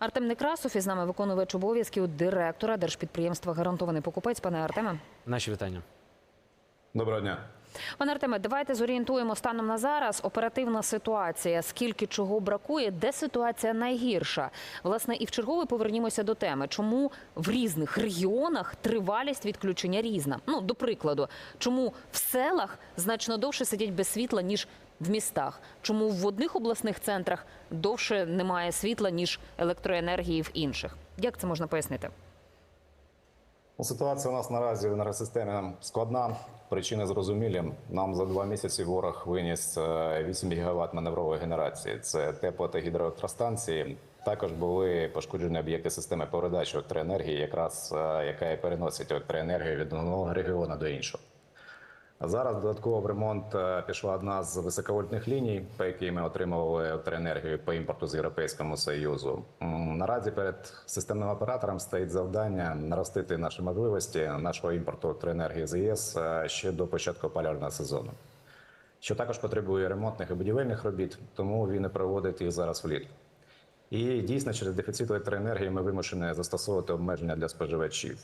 Артем Некрасов із нами виконувач обов'язків директора держпідприємства Гарантований покупець. Пане Артеме, Наші вітання. Доброго дня. пане Артеме, давайте зорієнтуємо станом на зараз. Оперативна ситуація, скільки чого бракує, де ситуація найгірша. Власне, і в чергове повернімося до теми, чому в різних регіонах тривалість відключення різна. Ну, до прикладу, чому в селах значно довше сидять без світла ніж в містах? Чому в одних обласних центрах довше немає світла ніж електроенергії в інших? Як це можна пояснити? Ну, Ситуація у нас наразі в енергосистемі складна. Причини зрозумілі. Нам за два місяці ворог виніс е, 8 ГВт маневрової генерації. Це тепло та гідроелектростанції. Також були пошкоджені об'єкти системи передачі електроенергії, якраз е, яка і переносить електроенергію від одного регіону до іншого. Зараз додатково в ремонт е, пішла одна з високовольтних ліній, по якій ми отримували електроенергію по імпорту з Європейському Союзу. Наразі перед системним оператором стоїть завдання наростити наші можливості нашого імпорту електроенергії з ЄС е, ще до початку опалювального сезону. Що також потребує ремонтних і будівельних робіт, тому він і проводить їх зараз влітку. І дійсно через дефіцит електроенергії ми вимушені застосовувати обмеження для споживачів.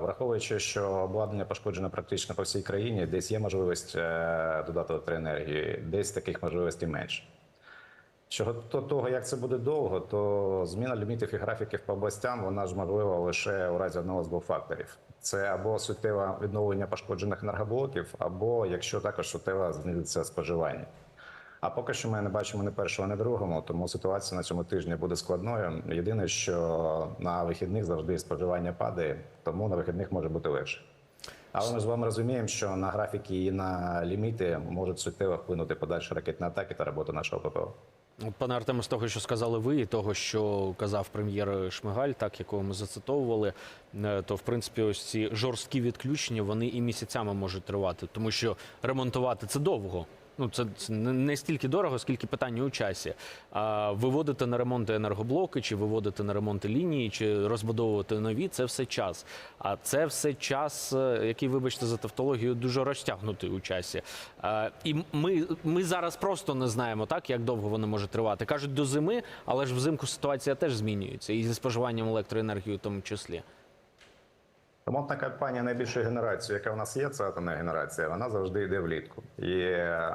Враховуючи, що обладнання пошкоджено практично по всій країні, десь є можливість е, додати електроенергії, десь таких можливостей менше. Щодо того, як це буде довго, то зміна лімітів і графіків по областям вона ж можлива лише у разі одного з двох факторів: це або суттєве відновлення пошкоджених енергоблоків, або якщо також суттєво знизиться споживання. А поки що ми не бачимо ні першого, ні другого, тому ситуація на цьому тижні буде складною. Єдине, що на вихідних завжди споживання падає, тому на вихідних може бути легше. Але ми з вами розуміємо, що на графіки і на ліміти можуть суттєво вплинути подальші ракетні атаки та роботу нашого ППО. Пане Артеме, з того, що сказали ви, і того, що казав прем'єр Шмигаль, так якого ми зацитовували, е, то в принципі ось ці жорсткі відключення вони і місяцями можуть тривати, тому що ремонтувати це довго. Ну, це, не стільки дорого, скільки питання у часі. А виводити на ремонти енергоблоки, чи виводити на ремонти лінії, чи розбудовувати нові це все час. А це все час, е, який, вибачте, за тавтологію, дуже розтягнутий у часі. А, і ми, ми зараз просто не знаємо, так як довго воно може тривати. кажуть до зими, але ж взимку ситуація теж змінюється, і зі споживанням електроенергії в тому числі. Ремонтна кампанія найбільшої генерації, яка в нас є, це атомна генерація, вона завжди йде влітку. І е,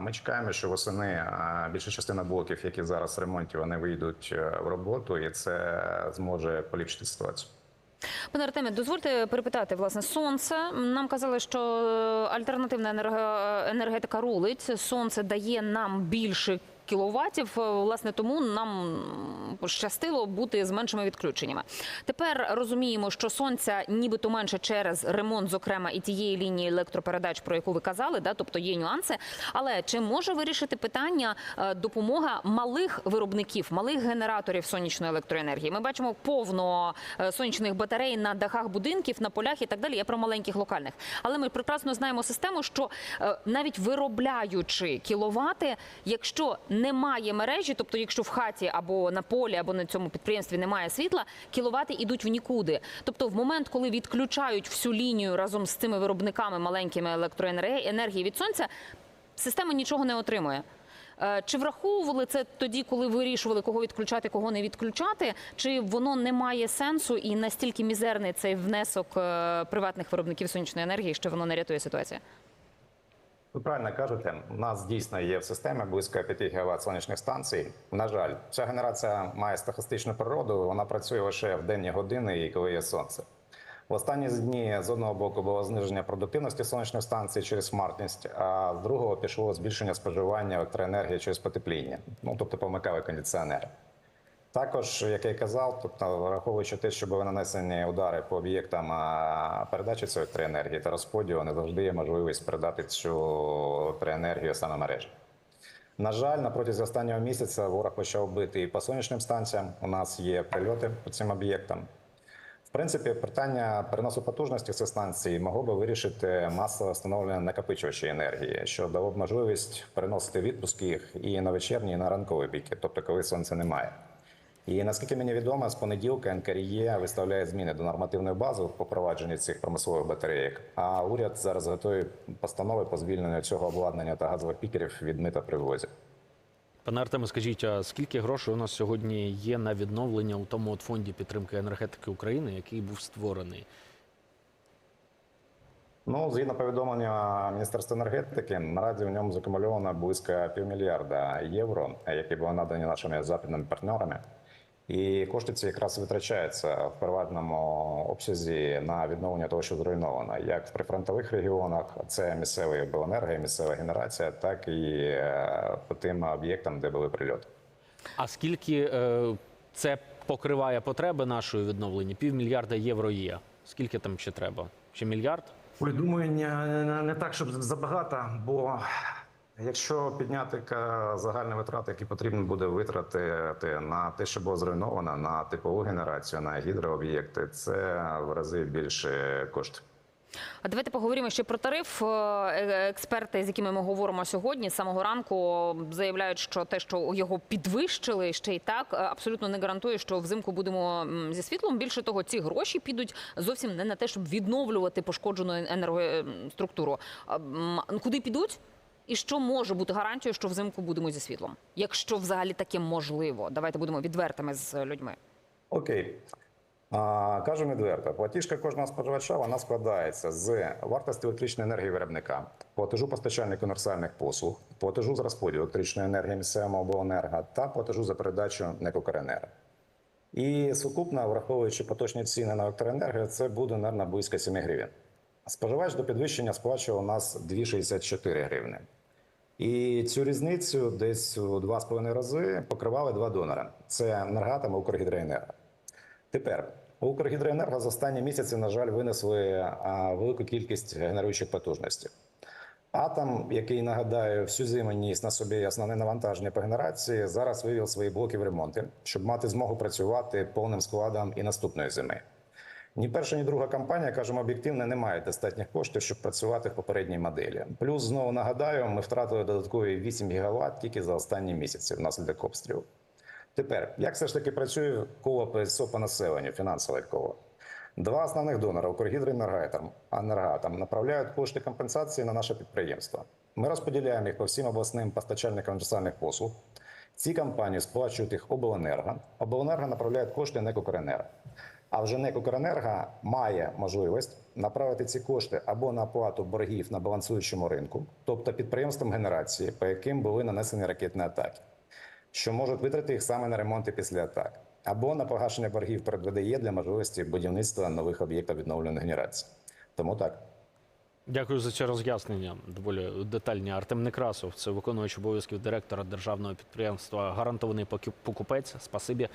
ми чекаємо, що восени е, більша частина блоків, які зараз в ремонті, вони вийдуть е, в роботу, і це зможе поліпшити ситуацію. Пане Артеме, дозвольте перепитати власне сонце. Нам казали, що альтернативна енерго- енергетика рулить. Сонце дає нам більше кіловатів. Власне, тому нам пощастило бути з меншими відключеннями. Тепер розуміємо, що сонця нібито менше через ремонт, зокрема, і тієї лінії електропередач, про яку ви казали, да, тобто є нюанси. Але чи може вирішити питання е, допомога малих виробників, малих генераторів сонячної електроенергії? Ми бачимо повно е, сонячних батарей на дахах будинків, на полях і так далі. Я про маленьких локальних. Але ми прекрасно знаємо систему, що е, навіть виробляючи кіловати, якщо немає мережі, тобто якщо в хаті або на полі, або на цьому підприємстві немає світла, кіловати йдуть в нікуди. Тобто, в момент, коли відключають всю лінію разом з цими виробниками маленькими електроенергії енергії від сонця, система нічого не отримує. Е, Чи враховували це тоді, коли вирішували, кого відключати, кого не відключати? Чи воно не має сенсу і настільки мізерний цей внесок е, приватних виробників сонячної енергії, що воно не рятує ситуацію? Ви правильно кажете, у нас дійсно є в системі близько 5 ГВт сонячних станцій. На жаль, ця генерація має стахастичну природу, вона працює лише в денні години і коли є сонце. В останні дні з одного боку було зниження продуктивності сонячних станцій через смартність, а з другого пішло збільшення споживання електроенергії через потепління. Ну тобто помикали кондиціонери. Також, як я казав, тобто враховуючи те, що були нанесені удари по об'єктам передачі цієї електроенергії та розподілу, не завжди є можливість передати цю електроенергію саме мережі. На жаль, на протязі останнього місяця ворог почав бити і по сонячним станціям. У нас є прильоти по цим об'єктам. В принципі, питання переносу потужності цих станцій могло би вирішити масове встановлення накопичувачів енергії, що дало б можливість переносити відпуск їх і на вечірні, і на ранкові піки, тобто коли сонця немає. І наскільки мені відомо, з понеділка НКРЄ виставляє зміни до нормативної бази по провадженні цих промислових батарейок. А уряд зараз готує постанови по звільненню цього обладнання та газових пікерів від мита при ввозі. Пане Артеме, скажіть, а скільки грошей у нас сьогодні є на відновлення у тому от фонді підтримки енергетики України, який був створений? Ну, згідно повідомлення Міністерства енергетики, наразі в ньому закумульовано близько півмільярда євро, які були надані нашими западними партнерами. І кошти ці якраз витрачаються в приватному обсязі на відновлення того, що зруйновано, як в прифронтових регіонах, це місцеві обленерго місцева генерація, так і е, по тим об'єктам, де були прильоти. А скільки е, це покриває потреби нашої відновлення? Півмільярда євро є. Скільки там ще треба? Ще мільярд? Ой, думаю, не, не, не так, щоб забагато, бо якщо підняти загальні витрати, які потрібно буде витратити на те, що було зруйновано, на типову генерацію, на гідрооб'єкти, це в рази більше коштів. А давайте поговоримо ще про тариф. Е, е, Експерти, з якими ми говоримо сьогодні, з самого ранку заявляють, що те, що його підвищили ще й так, е, абсолютно не гарантує, що взимку будемо зі світлом. Більше того, ці гроші підуть зовсім не на те, щоб відновлювати пошкоджену енергоструктуру. Куди підуть? І що може бути гарантією, що взимку будемо зі світлом? Якщо взагалі таке можливо, давайте будемо відвертими з людьми. Окей. А, кажу відверто, платіжка кожного споживача вона складається з вартості електричної енергії виробника, платежу постачальнику універсальних послуг, платежу з розподілу електричної енергії місцевого обленерго та платежу за передачу НЕК І сукупно, враховуючи поточні ціни на електроенергію, це буде, мабуть, близько 7 гривень. Споживач до підвищення сплачував у нас 2,64 гривни. І цю різницю десь у 2,5 рази покривали два донори: це «Енергатом» і «Укргідроенерго». Тепер Укргідроенерго за останні місяці, на жаль, винесли велику кількість генеруючих потужностей. Атом, який нагадаю, всю зиму ніс на собі основне навантаження по генерації, зараз вивів свої блоки в ремонти, щоб мати змогу працювати повним складом і наступної зими. Ні перша, ні друга компанія, кажемо об'єктивно, не має достатніх коштів, щоб працювати в попередній моделі. Плюс знову нагадаю, ми втратили додаткові 8 гігават тільки за останні місяці внаслідок обстрілу. Тепер, як все ж таки працює коло ПСО по населенню, фінансове коло? Два основних донора «Укргідроенергоатом» «Енергоатом» направляють кошти компенсації на наше підприємство. Ми розподіляємо їх по всім обласним постачальникам універсальних послуг. Ці компанії сплачують їх обленерго. Обленерго направляє кошти НЕК «Укренерго». А вже НЕК «Укренерго» має можливість направити ці кошти або на оплату боргів на балансуючому ринку, тобто підприємствам генерації, по яким були нанесені ракетні атаки що можуть витрати їх саме на ремонти після атак, або на погашення боргів перед ВДЄ для можливості будівництва нових об'єктів відновленої генерації. Тому так. Дякую за це роз'яснення. Доволі детальні. Артем Некрасов, це виконувач обов'язків директора державного підприємства Гарантований покупець. Спасибі